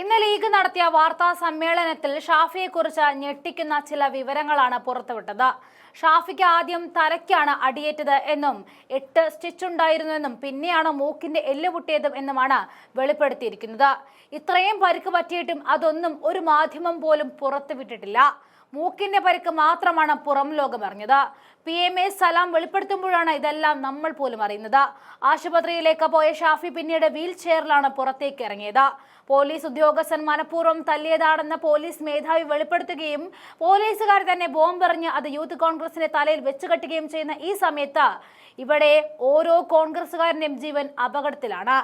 ഇന്ന് ലീഗ് നടത്തിയ വാർത്താ സമ്മേളനത്തിൽ ഷാഫിയെക്കുറിച്ച് ഞെട്ടിക്കുന്ന ചില വിവരങ്ങളാണ് പുറത്തുവിട്ടത്. ഷാഫിക്ക് ആദ്യം തലയ്ക്കാണ് അടിയേറ്റത് എന്നും എട്ട് സ്റ്റിച്ച് ഉണ്ടായിരുന്നുവെന്നും പിന്നെയാണ് മൂക്കിന്റെ എല്ല് പൊട്ടിയതും എന്നുമാണ് വെളിപ്പെടുത്തിയിരിക്കുന്നത്. ഇത്രയും പരിക്ക് പറ്റിയിട്ടും അതൊന്നും ഒരു മാധ്യമം പോലും പുറത്തുവിട്ടിട്ടില്ല. മൂക്കിന്റെ പരിക്ക് മാത്രമാണ് പുറം ലോകം അറിഞ്ഞത്. പി എം എ സലാം വെളിപ്പെടുത്തുമ്പോഴാണ് ഇതെല്ലാം നമ്മൾ പോലും അറിയുന്നത്. ആശുപത്രിയിലേക്ക് പോയ ഷാഫി പിന്നീട് വീൽ ചെയറിലാണ് പുറത്തേക്ക് ഇറങ്ങിയത്. പോലീസ് ഉദ്യോഗസ്ഥൻ മനഃപൂർവം തല്ലിയതാണെന്ന് പോലീസ് മേധാവി വെളിപ്പെടുത്തുകയും പോലീസുകാർ തന്നെ ബോംബെറിഞ്ഞ് അത് യൂത്ത് കോൺഗ്രസിന്റെ തലയിൽ വെച്ചുകെട്ടുകയും ചെയ്യുന്ന ഈ സമയത്ത് ഇവിടെ ഓരോ കോൺഗ്രസുകാരന്റെയും ജീവൻ അപകടത്തിലാണ്.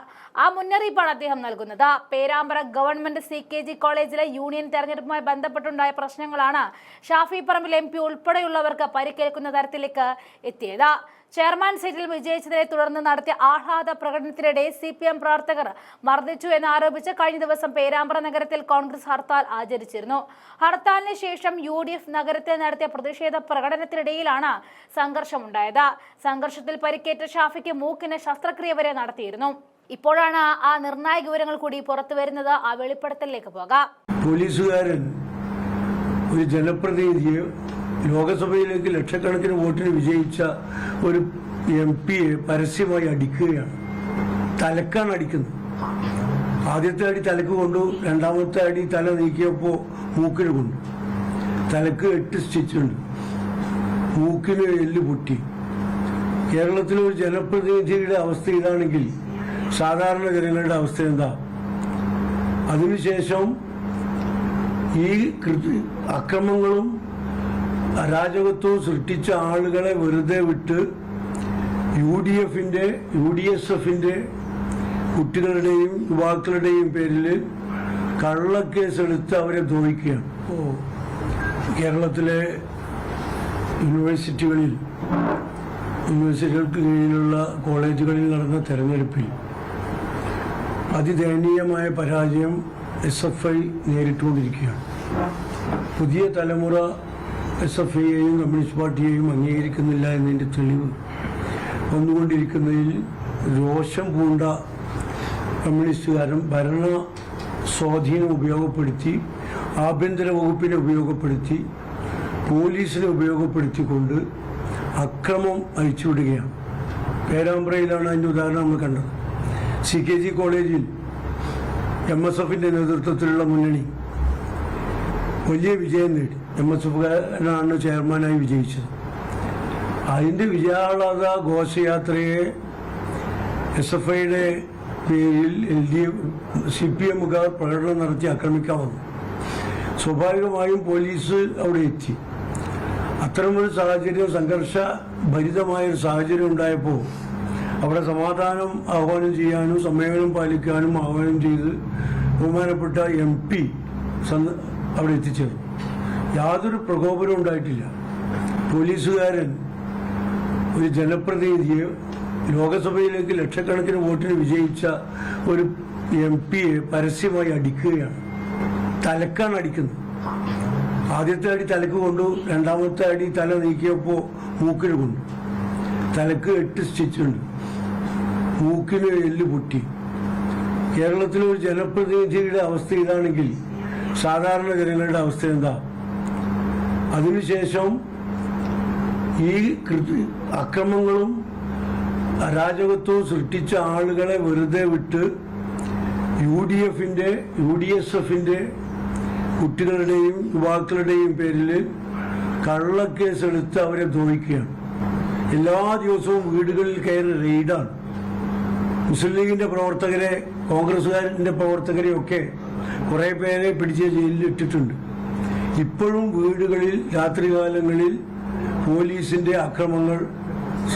ആ മുന്നറിയിപ്പാണ് അദ്ദേഹം നൽകുന്നത്. പേരാമ്പ്ര ഗവൺമെന്റ് സി കോളേജിലെ യൂണിയൻ തെരഞ്ഞെടുപ്പുമായി ബന്ധപ്പെട്ടുണ്ടായ പ്രശ്നങ്ങളാണ് ഷാഫി പറമ്പിൽ എം പി ഉൾപ്പെടെയുള്ളവർക്ക് പരിക്കേൽക്കുന്ന തരത്തിലേക്ക് എത്തിയത്. ചെയർമാൻ സീറ്റിൽ വിജയിച്ചതിനെ തുടർന്ന് നടത്തിയ ആഹ്ലാദ പ്രകടനത്തിനിടെ സി പി എം പ്രവർത്തകർ മർദ്ദിച്ചു എന്നാരോപിച്ച് കഴിഞ്ഞ ദിവസം പേരാമ്പ്ര നഗരത്തിൽ കോൺഗ്രസ് ഹർത്താൽ ആചരിച്ചിരുന്നു. ഹർത്താലിന് ശേഷം യു ഡി എഫ് നഗരത്തിൽ നടത്തിയ പ്രതിഷേധ പ്രകടനത്തിനിടയിലാണ് സംഘർഷമുണ്ടായത്. സംഘർഷത്തിൽ പരിക്കേറ്റ ഷാഫിക്ക് മൂക്കിന് ശസ്ത്രക്രിയ വരെ നടത്തിയിരുന്നു. ഇപ്പോഴാണ് ആ നിർണായക വിവരങ്ങൾ കൂടി പുറത്തു വരുന്നത് ആ വെളിപ്പെടുത്തലിലേക്ക് പോകാം. ഒരു ജനപ്രതിനിധിയെ ലോകസഭയിലേക്ക് ലക്ഷക്കണക്കിന് വോട്ടിന് വിജയിച്ച ഒരു എം പിയെ പരസ്യമായി അടിക്കുകയാണ്. തലക്കാണ് അടിക്കുന്നത്. ആദ്യത്തെ അടി തലക്ക് കൊണ്ടു രണ്ടാമത്തെ അടി തല നീക്കിയപ്പോൾ മൂക്കിന് കൊണ്ടു. തലക്ക് എട്ട് സ്റ്റിച്ചുണ്ട്. മൂക്കിന് എല്ല് പൊട്ടി. കേരളത്തിലെ ഒരു ജനപ്രതിനിധിയുടെ അവസ്ഥ ഇതാണെങ്കിൽ സാധാരണ ജനങ്ങളുടെ അവസ്ഥ എന്താ? അതിനുശേഷം ഈ അക്രമങ്ങളും അരാജകത്വവും സൃഷ്ടിച്ച ആളുകളെ വെറുതെ വിട്ട് യു ഡി എഫിന്റെ യു ഡി എസ് എഫിന്റെ കുട്ടികളുടെയും യുവാക്കളുടെയും പേരിൽ കള്ളക്കേസെടുത്ത് അവരെ ദ്രോഹിക്കുകയാണ്. ഓ കേരളത്തിലെ യൂണിവേഴ്സിറ്റികളിൽ യൂണിവേഴ്സിറ്റികൾക്ക് കീഴിലുള്ള കോളേജുകളിൽ നടന്ന തെരഞ്ഞെടുപ്പിൽ അതിദയനീയമായ പരാജയം എസ് എഫ് ഐ നേരിട്ടുകൊണ്ടിരിക്കുകയാണ്. പുതിയ തലമുറ എസ് എഫ് ഐയെയും കമ്മ്യൂണിസ്റ്റ് പാർട്ടിയെയും അംഗീകരിക്കുന്നില്ല എന്നതിന്റെ തെളിവ് വന്നുകൊണ്ടിരിക്കുന്നതിൽ രോഷം പൂണ്ട കമ്മ്യൂണിസ്റ്റുകാരും ഭരണ സ്വാധീനം ഉപയോഗപ്പെടുത്തി ആഭ്യന്തര വകുപ്പിനെ ഉപയോഗപ്പെടുത്തി പോലീസിനെ ഉപയോഗപ്പെടുത്തിക്കൊണ്ട് അക്രമം അഴിച്ചുവിടുകയാണ്. പേരാമ്പ്രയിലാണ് അതിന്റെ ഉദാഹരണം നമ്മൾ കണ്ടത്. സി കെ ജി കോളേജിൽ എം എസ് എഫിന്റെ നേതൃത്വത്തിലുള്ള മുന്നണി വലിയ വിജയം നേടി. എം എസ് എഫുകാരനാണ് ചെയർമാനായി വിജയിച്ചത്. അതിന്റെ വിജയാഹ്ലാദ ഘോഷയാത്രയെ എസ് എഫ് ഐയുടെ പേരിൽ L D F C P എമ്മുകാർ പ്രകടനം നടത്തി ആക്രമിക്കാൻ വന്നു സ്വാഭാവികമായും പോലീസ് അവിടെ എത്തി. അത്തരമൊരു സാഹചര്യം സംഘർഷ ഭരിതമായൊരു സാഹചര്യം ഉണ്ടായപ്പോൾ അവിടെ സമാധാനം ആഹ്വാനം ചെയ്യാനും സമ്മേളനം പാലിക്കാനും ആഹ്വാനം ചെയ്ത് ബഹുമാനപ്പെട്ട എം പി അവിടെ എത്തിച്ചേർന്നു യാതൊരു പ്രകോപനവും ഉണ്ടായിട്ടില്ല. പോലീസുകാരൻ ഒരു ജനപ്രതിനിധിയെ ലോകസഭയിലേക്ക് ലക്ഷക്കണക്കിന് വോട്ടിന് വിജയിച്ച ഒരു എം പിയെ പരസ്യമായി അടിക്കുകയാണ്. തലക്കാണ് അടിക്കുന്നത്. ആദ്യത്തെ അടി തലക്ക് കൊണ്ടു രണ്ടാമത്തെ അടി തല നീക്കിയപ്പോൾ മൂക്കിന് കൊണ്ടു. തലക്ക് എട്ട് സ്റ്റിച്ച് ഉണ്ട്. മൂക്കിന് എല്ല് പൊട്ടി. കേരളത്തിലെ ഒരു ജനപ്രതിനിധിയുടെ അവസ്ഥ ഇതാണെങ്കിൽ സാധാരണ ജനങ്ങളുടെ അവസ്ഥ എന്താ? അതിനുശേഷം ഈ അക്രമങ്ങളും അരാജകത്വവും സൃഷ്ടിച്ച ആളുകളെ വെറുതെ വിട്ട് യു ഡി എഫിന്റെ യു ഡി എസ് എഫിന്റെ കുട്ടികളുടെയും യുവാക്കളുടെയും പേരിൽ കള്ളക്കേസ് കള്ളക്കേസെടുത്ത് അവരെ ദ്രോഹിക്കുകയാണ്. എല്ലാ ദിവസവും വീടുകളിൽ കയറി റെയ്ഡാണ്. മുസ്ലിം ലീഗിന്റെ പ്രവർത്തകരെ കോൺഗ്രസുകാരന്റെ പ്രവർത്തകരെ ഒക്കെ കുറെ പേരെ പിടിച്ച് ജയിലിലിട്ടിട്ടുണ്ട്. ഇപ്പോഴും വീടുകളിൽ രാത്രികാലങ്ങളിൽ പോലീസിന്റെ അക്രമങ്ങൾ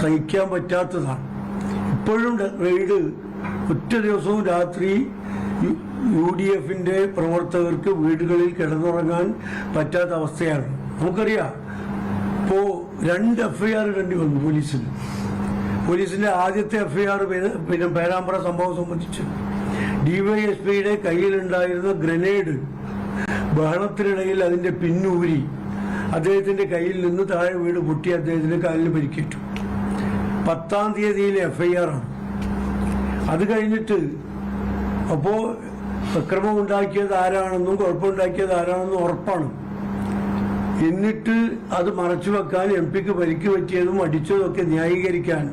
സഹിക്കാൻ പറ്റാത്തതാണ്. ഇപ്പോഴും റെയ്ഡ് ഒറ്റ ദിവസവും രാത്രി യു- ഡി എഫിന്റെ പ്രവർത്തകർക്ക് വീടുകളിൽ കിടന്നുറങ്ങാൻ പറ്റാത്ത അവസ്ഥയാണ്. നമുക്കറിയാം ഇപ്പോ രണ്ട് എഫ്ഐആർ ഇടേണ്ടി വന്നു പോലീസിന് പോലീസിന്റെ ആദ്യത്തെ എഫ്ഐആർ പിന്നെ പേരാമ്പ്ര സംഭവം സംബന്ധിച്ച് ഡിവൈഎസ്പിയുടെ കയ്യിലുണ്ടായിരുന്ന ഗ്രനേഡ് ബഹളത്തിനിടയിൽ അതിന്റെ പിന്നൂരി അദ്ദേഹത്തിന്റെ കയ്യിൽ നിന്ന് താഴെ വീട് പൊട്ടി അദ്ദേഹത്തിന്റെ കാലിന് പരിക്കേറ്റു. പത്താം തീയതിയിലെ എഫ്ഐആർ ആണ്. അത് കഴിഞ്ഞിട്ട് അപ്പോ അക്രമം ഉണ്ടാക്കിയത് ആരാണെന്നും കുഴപ്പമുണ്ടാക്കിയത് ആരാണെന്നും ഉറപ്പാണ്. എന്നിട്ട് അത് മറച്ചു വെക്കാൻ എം പിക്ക് പരിക്ക് പറ്റിയതും അടിച്ചതും ഒക്കെ ന്യായീകരിക്കാൻ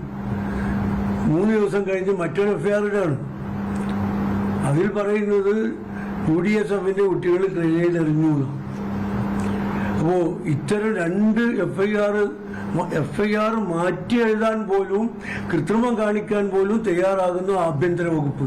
മൂന്ന് ദിവസം കഴിഞ്ഞ് മറ്റൊരു എഫ്ഐആർ ഇടാണ് അതിൽ പറയുന്നത് യു ഡി എസ് എഫിന്റെ കുട്ടികൾ ട്രെയിനിൽ എറിഞ്ഞു അപ്പോൾ അപ്പോ ഇത്തരം രണ്ട് എഫ് ഐ ആർ ആർ മാറ്റി എഴുതാൻ പോലും കൃത്രിമം കാണിക്കാൻ പോലും തയ്യാറാകുന്ന ആഭ്യന്തര വകുപ്പ്.